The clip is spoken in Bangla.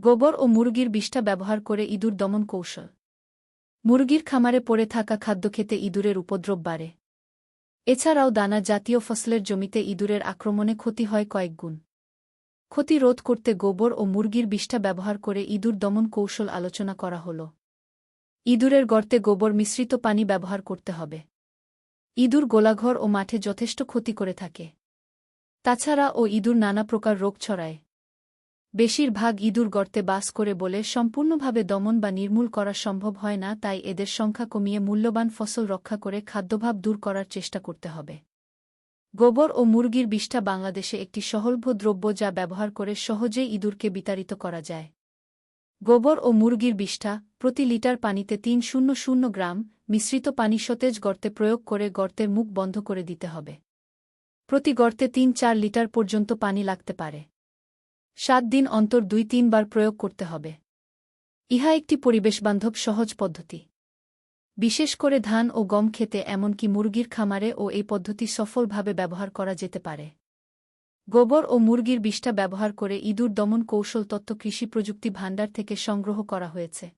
গোবর ও মুরগির বিষটা ব্যবহার করে ইঁদুর দমন কৌশল। মুরগির খামারে পড়ে থাকা খাদ্য খেতে ইঁদুরের উপদ্রব বাড়ে। এছাড়াও দানা জাতীয় ফসলের জমিতে ইঁদুরের আক্রমণে ক্ষতি হয় কয়েকগুণ ক্ষতি রোধ করতে গোবর ও মুরগির বিষটা ব্যবহার করে ইঁদুর দমন কৌশল আলোচনা করা হল। ইঁদুরের গর্তে গোবর মিশ্রিত পানি ব্যবহার করতে হবে। ইঁদুর গোলাঘর ও মাঠে যথেষ্ট ক্ষতি করে থাকে। তাছাড়া ও ইঁদুর নানা প্রকার রোগ ছড়ায়। বেশিরভাগ ইঁদুর গর্তে বাস করে বলে সম্পূর্ণভাবে দমন বা নির্মূল করা সম্ভব হয় না, তাই এদের সংখ্যা কমিয়ে মূল্যবান ফসল রক্ষা করে খাদ্যভাব দূর করার চেষ্টা করতে হবে। গোবর ও মুরগির বিষ্ঠা বাংলাদেশে একটি সহলভ দ্রব্য যা ব্যবহার করে সহজেই ইঁদুরকে বিতাড়িত করা যায়। গোবর ও মুরগির বিষ্ঠা প্রতি লিটার পানিতে তিন শূন্য শূন্য গ্রাম মিশ্রিত পানি সতেজ গর্তে প্রয়োগ করে গর্তের মুখ বন্ধ করে দিতে হবে। প্রতি গর্তে তিন চার লিটার পর্যন্ত পানি লাগতে পারে। সাত দিন অন্তর দুই তিনবার প্রয়োগ করতে হবে। ইহা একটি পরিবেশবান্ধব সহজ পদ্ধতি। বিশেষ করে ধান ও গম খেতে এমনকি মুরগির খামারে ও এই পদ্ধতি সফলভাবে ব্যবহার করা যেতে পারে। গোবর ও মুরগির বিষটা ব্যবহার করে ইঁদুর দমন কৌশল তত্ত্ব কৃষি প্রযুক্তি ভাণ্ডার থেকে সংগ্রহ করা হয়েছে।